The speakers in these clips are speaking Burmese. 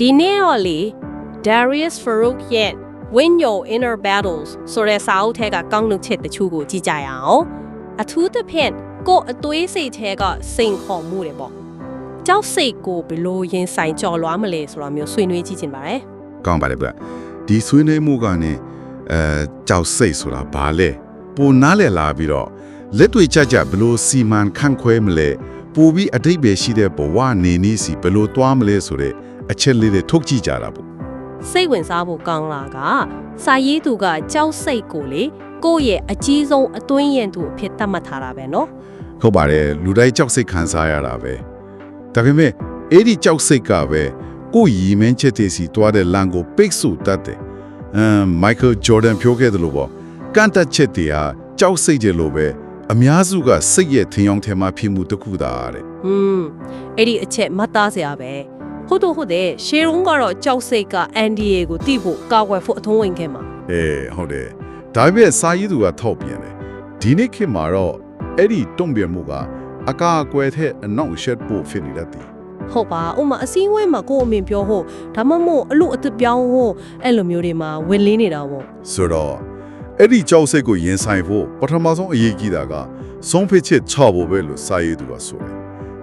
ဒီနေ့တော့လေ Darius Farouk ရဲ့ Win Your Inner Battles ဆိုတဲ့စာအုပ်ထဲကကောင်းနှုတ်ချက်တချို့ကိုကြည့်ကြရအောင်အထူးသဖြင့်ကိုယ့်အသွေးစိတ်ထဲကစိန်ခေါ်မှုတွေပေါ့ကြောက်စိတ်ကိုဘယ်လိုရင်ဆိုင်ကြော်လွားမလဲဆိုတာမျိုးဆွေးနွေးကြည့်ချင်ပါတယ်ကောင်းပါတယ်ဗျဒီဆွေးနွေးမှုကနေအဲကြောက်စိတ်ဆိုတာဘာလဲပိုနားလည်လာပြီးတော့လက်တွေ့ကြကြဘယ်လိုစီမံခန့်ခွဲမလဲပိုပြီးအတိတ်ပဲရှိတဲ့ဘဝနေနည်းစီဘယ်လိုသွားမလဲဆိုတဲ့ အချက်လေးတွေထုတ်ကြည့်ကြတာပေါ့ စိတ်ဝင်စားဖို့ကောင်းလာကစာရေးသူကကြောက်စိတ်ကိုလေကိုယ့်ရဲ့အကြီးဆုံးအသွင်းရင်သူအဖြစ်သတ်မှတ်ထားတာပဲเนาะ ဟုတ်ပါတယ်လူတိုင်းကြောက်စိတ်ခံစားရတာပဲဒါပေမဲ့အဲ့ဒီကြောက်စိတ်ကပဲကိုယ်ရည်မင်းချက်တည်းစီတွားတဲ့လမ်းကိုပိတ်ဆို့တတ်တယ်အမ်မိုက်ကယ်ဂျော်ဒန်ပြောခဲ့တယ်လို့ပေါ့ကန့်တက်ချက်တွေဟာကြောက်စိတ်တွေလို့ပဲအများစုကစိတ်ရဲ့ထင်ယောင်ထဲမှာဖြစ်မှုတစ်ခုသာတဲ့ อืมအဲ့ဒီအချက်မှတ်သားစရာပဲ ဟုတ်တော့ဟုတ်တယ်ရှေရုံးကတော့ကြောက်စိတ်က NDA ကိုတိဖို့ကာကွယ်ဖို့အထုံးဝင်ခဲ့မှာအေးဟုတ်တယ်ဒါပေမဲ့စာရေးသူကထောက်ပြန်တယ်ဒီနေ့ခေတ်မှာတော့အဲ့ဒီတုံ့ပြန်မှုကအကာအကွယ်တဲ့အနောက်ရှက်ဖို့ဖြစ်နေတတ်တယ်ဟုတ်ပါဥမာအစည်းအဝေးမှာကိုယ့်အမြင်ပြောဖို့ဒါမှမဟုတ်အလို့အသက်ပြောင်းဖို့အဲ့လိုမျိုးတွေမှာဝင်လင်းနေတာပေါ့ဆိုတော့အဲ့ဒီကြောက်စိတ်ကိုရင်ဆိုင်ဖို့ပထမဆုံးအရေးကြီးတာကဆုံးဖြတ်ချက်ချဖို့ပဲလို့စာရေးသူကဆိုတယ်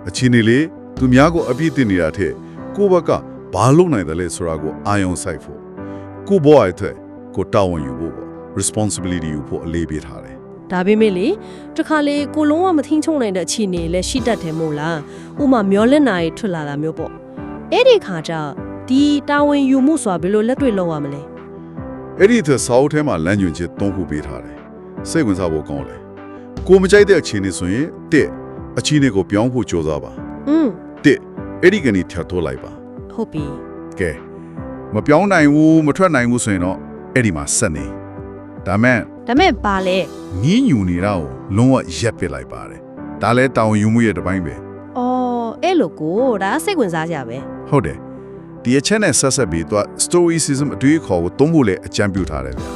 အချင်းနေလေသူများကိုအပြစ်တင်နေတာထက် ကိုယ့်ဘက်ကဘာလုပ်နိုင်တယ်လဲဆိုတာကိုအာရုံစိုက်ဖို့ကိုယ့်ဘဝရဲ့အတွက်ကိုယ်တာဝန်ယူဖို့ပေါ့ responsibility ယူဖို့အလေးပေးထားတယ်ဒါပေမဲ့လေတခါလေကိုလုံးဝမထင်းချုံနိုင်တဲ့အခြေအနေလည်းရှိတတ်တယ်မို့လားဥမာမျောလက်နာရီထွက်လာတာမျိုးပေါ့အဲ့ဒီခါကျဒီတာဝန်ယူမှုဆိုတာဘယ်လိုလက်တွေ့လုပ်ရမလဲအဲ့ဒီသက်စာအုပ်ထဲမှာလမ်းညွှန်ချက်၃ခုပေးထားတယ်စိတ်ဝင်စားဖို့ကောင်းတယ်ကိုမကြိုက်တဲ့အခြေအနေဆိုရင်တစ်အခြေအနေကိုပြောင်းဖို့ကြိုးစားပါอืมတစ် အဲ့ဒီကနေထပ်ထိုးလိုက်ပါဟုတ်ပြီကဲမပြောင်းနိုင်ဘူးမထွက်နိုင်ဘူးဆိုရင်တော့အဲ့ဒီမှာဆက်နေဒါမဲ့ဒါမဲ့ပါလေငင်းညူနေတာကိုလုံးဝရက်ပစ်လိုက်ပါတယ်ဒါလဲတောင်ယူမှုရဲ့တစ်ပိုင်းပဲအော်အဲ့လိုကိုဒါစိတ်ဝင်စားကြပဲဟုတ်တယ်ဒီအချက်နဲ့ဆက်ဆက်ပြီးတော့ stoicism အတွေ့အခေါ်ကိုသုံးဖို့လည်းအကြံပြုထားတယ်ဗျာ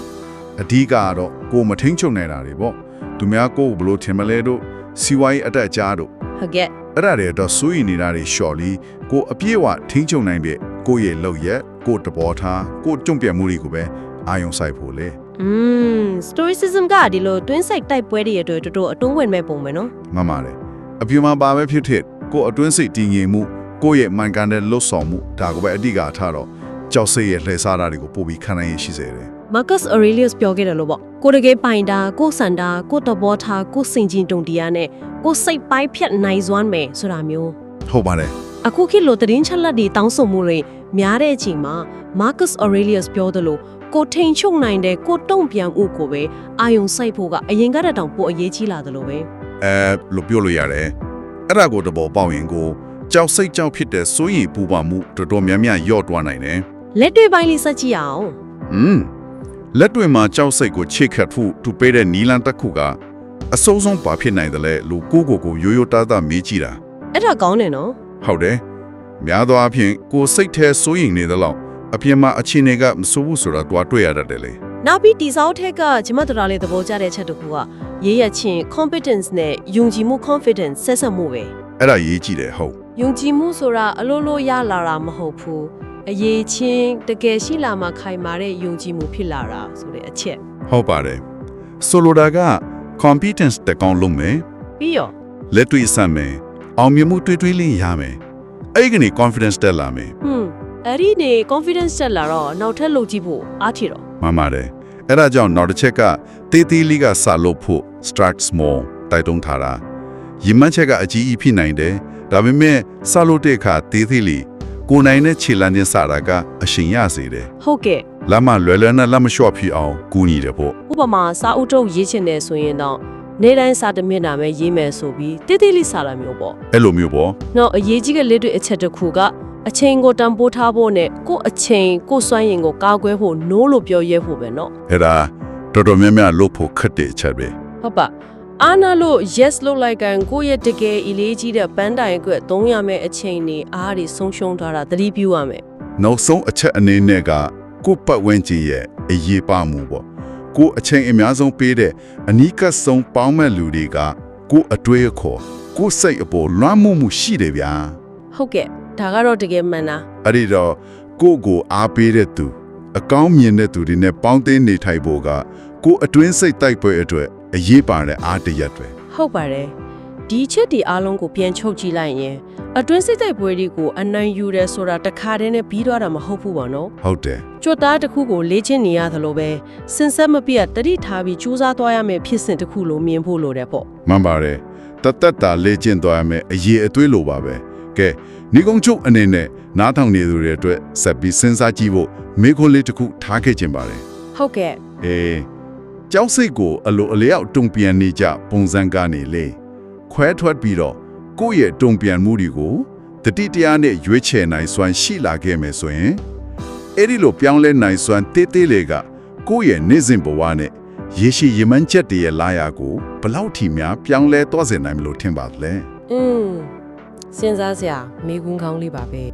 အဓိကကတော့ကိုယ်မထိန်ချုပ်နေတာတွေပေါ့သူများကိုယ်ကိုဘလို့ထင်မလဲတို့စီဝိုင်းအတက်အကြားတို့ဟုတ်ကဲ့ အဲ့ဒါတွေတော့စိုးရင်နေတာတွေလျှော်လီကိုယ်အပြည့်အဝထိန်ချုပ်နိုင်တဲ့ကိုယ့်ရဲ့လောက်ရက်ကိုယ်တဘောထားကိုယ်ကြုံပြတ်မှုတွေကိုပဲအာယုံဆိုင်ဖို့လေอืม stoicism ကဒီလို twin side တိုက်ပွဲတွေရဲ့အတွက်တော်တော်အတွန်းဝင်မဲ့ပုံပဲနော်မှန်ပါတယ်အပြူမှာပါပဲဖြစ်ဖြစ်ကိုယ်အတွင်းစိတ်တည်ငြိမ်မှုကိုယ့်ရဲ့မှန်ကန်တဲ့လွတ်ဆောင်မှုဒါကိုပဲအဓိကထားတော့ ကြောက်စိတ်ရဲ့လှည့်စားတာတွေကိုပို့ပြီးခံနိုင်ရရှိစေတယ် Marcus Aurelius ပြောခဲ့တယ်လို့ပေါ့ကိုတကယ်ပိုင်တာကိုစန္ဒာကိုတဘောထားကိုစင်ကျင်တုံတရားနဲ့ကိုစိတ်ပိုင်းဖြတ်နိုင်စွမ်းမယ်ဆိုတာမျိုးဟုတ်ပါတယ်အခုခေတ်လိုသတင်းချက်လက်တွေတောင်းဆိုမှုတွေများတဲ့အချိန်မှာ Marcus Aurelius ပြောသလိုကိုထိန်ချုပ်နိုင်တဲ့ကိုတုံ့ပြန်ဥကိုပဲအာယုံစိုက်ဖို့ကအရင်ကတည်းကတောင်ပိုအရေးကြီးလာသလိုပဲအဲလို့ပြောလို့ရတယ်အဲ့ဒါကိုတဘောပေါက်ရင်ကိုကြောက်စိတ်ကြောက်ဖြစ်တဲ့စိုးရိမ်ပူပန်မှုတော်တော်များများယော့တွားနိုင်တယ် လက်တွေ့ပိုင်းလေးဆက်ကြည့်အောင်อืมလက်တွေ့မှာကြောက်စိတ်ကိုချိတ်ခတ်ဖို့သူပေးတဲ့နီလန်တစ်ခုကအစိုးဆုံးဘာဖြစ်နိုင်တယ်လဲလို့ကိုကိုကိုရိုးရိုးသားသားမေးကြည့်တာအဲ့ဒါကောင်းတယ်နော်ဟုတ်တယ်များသောအားဖြင့်ကိုစိတ်ထဲစိုးရင်နေသလောက်အပြင်မှာအခြေအနေကမစိုးဘူးဆိုတာတွားတွေ့ရတတ်တယ်လေနောက်ပြီးဒီစောက်ထက်ကဂျမတ်တော်လေးသဘောကျတဲ့ချက်တစ်ခုကရေးရချင်း competence နဲ့ယုံကြည်မှု confidence ဆက်ဆက်မှုပဲအဲ့ဒါရေးကြည့်တယ်ဟုတ်ယုံကြည်မှုဆိုတာအလိုလိုရလာတာမဟုတ်ဘူး အရေးချင်းတကယ်ရှိလာမှခိုင်မာတဲ့ယုံကြည်မှုဖြစ်လာတာဆိုတဲ့အချက်ဟုတ်ပါတယ်ဆိုလိုတာက competence တကောင်လုံးမယ်ပြီးရောလက်တွေ့ဆမ်းမယ်အောင်မြင်မှုတွေ့တွေ့လေးရမယ်အဲ့ဒီကနေ confidence တက်လာမယ်ဟွန်းအဲ့ဒီနေ confidence တက်လာတော့နောက်ထပ်လုပ်ကြည့်ဖို့အားထီတော့မှန်ပါတယ်အဲ့ဒါကြောင့်နောက်တစ်ချက်ကတေးသေးလေးကစလုပ်ဖို့ start small တိုက်တွန်းထားတာရည်မှန်းချက်ကအကြီးကြီးဖြစ်နိုင်တယ်ဒါပေမဲ့စလုပ်တဲ့အခါတေးသေးလေး ကိုယ်နိုင်တဲ့ခြေလမ်းချင်းစတာကအရှင်ရစေတယ် ဟုတ်ကဲ့ လမ်းမလွယ်လွယ်နဲ့လက်မလျှော့ဖြစ်အောင်ကူညီတယ်ပေါ့ ဥပမာစာအုပ်ထုတ်ရေးချင်တယ်ဆိုရင်တော့နေတိုင်းစာတစ်မျက်နှာပဲရေးမယ်ဆိုပြီးတိတိလေးစာတာမျိုးပေါ့ အဲ့လိုမျိုးပေါ့ နောက်အရေးကြီးတဲ့လက်တွေ့အချက်တစ်ခုကအချိန်ကိုတန်ဖိုးထားဖို့နဲ့ကိုယ့်အချိန်ကိုယ့်စွမ်းရည်ကိုကာကွယ်ဖို့ no လို့ပြောရဲဖို့ပဲเนาะ အဲ့ဒါတော်တော်များများလုပ်ဖို့ခက်တဲ့အချက်ပဲ ဟုတ်ပါ အာနာလို့ yes လို့လိုက်ကန်ကိုယ့်ရဲ့တကယ်အလေးကြီးတဲ့ပန်းတိုင်အတွက်သုံးရမယ့်အချိန်နေအားတွေဆုံးရှုံးထားတာသတိပြုရမယ်နောက်ဆုံးအချက်အနေနဲ့ကကိုယ့်ပတ်ဝန်းကျင်ရဲ့အရေးပါမှုပေါ့ကိုယ့်အချိန်အများဆုံးပေးတဲ့အနီးကပ်ဆုံးပေါင်းမဲ့လူတွေကကိုယ့်အတွေ့အခေါ်ကိုယ့်စိတ်အပေါ်လွှမ်းမိုးမှုရှိတယ်ဗျာဟုတ်ကဲ့ဒါကတော့တကယ်မှန်တာအဲ့ဒီတော့ကိုယ့်ကိုအားပေးတဲ့သူ အကောင်းမြင်တဲ့သူတွေနဲ့ပေါင်းသင်းနေထိုင်ဖို့ကကိုယ်အတွင်းစိတ်တိုက်ပွဲအတွက် အရေးပါတဲ့အားတစ်ရက်တွေဟုတ်ပါတယ်ဒီချက်ဒီအားလုံးကိုပြန်ချုပ်ကြည့်လိုက်ရင်အတွင်းစိတ်တိုက်ပွဲတွေကိုအနိုင်ယူတယ်ဆိုတာတခါတည်းနဲ့ပြီးသွားတာမဟုတ်ဘူးပေါ့နော်ဟုတ်တယ်ကြွတ်သားတစ်ခုကိုလေ့ကျင့်နေရသလိုပဲစင်ဆက်မပြတ်တတိထားပြီးကြိုးစားသွားရမယ်ဖြစ်စဉ်တစ်ခုလိုမြင်ဖို့လိုတယ်ပေါ့မှန်ပါတယ်တသက်တာလေ့ကျင့်သွားရမယ်အရေးအသွေးလိုပါပဲကဲညီကုန်းချုပ်အနေနဲ့နားထောင်နေသူတွေအတွက်ဆက်ပြီးစဉ်းစားကြည့်ဖို့မိခွန်းလေးတစ်ခုထားခဲ့ခြင်းပါတယ်ဟုတ်ကဲ့အေး ကြောက်စိတ်ကိုအလိုအလျောက်တုံပြန်နေကြပုံစံကနေလေခွဲထွက်ပြီးတော့ကိုယ့်ရဲ့တုံပြန်မှုတွေကိုတတိတရားနဲ့ရွေးချယ်နိုင်စွမ်းရှိလာခဲ့မယ်ဆိုရင်အဲ့ဒီလိုပြောင်းလဲနိုင်စွမ်းတေးသေးလေးကကိုယ့်ရဲ့နေ့စဉ်ဘဝနဲ့ရေရှိရမန်းချက်တည်းရဲ့လာရကိုဘလောက်ထိများပြောင်းလဲသွားစေနိုင်မလို့ထင်ပါသလဲอืมစဉ်းစားစရာမိကွန်းကောင်းလေးပါပဲ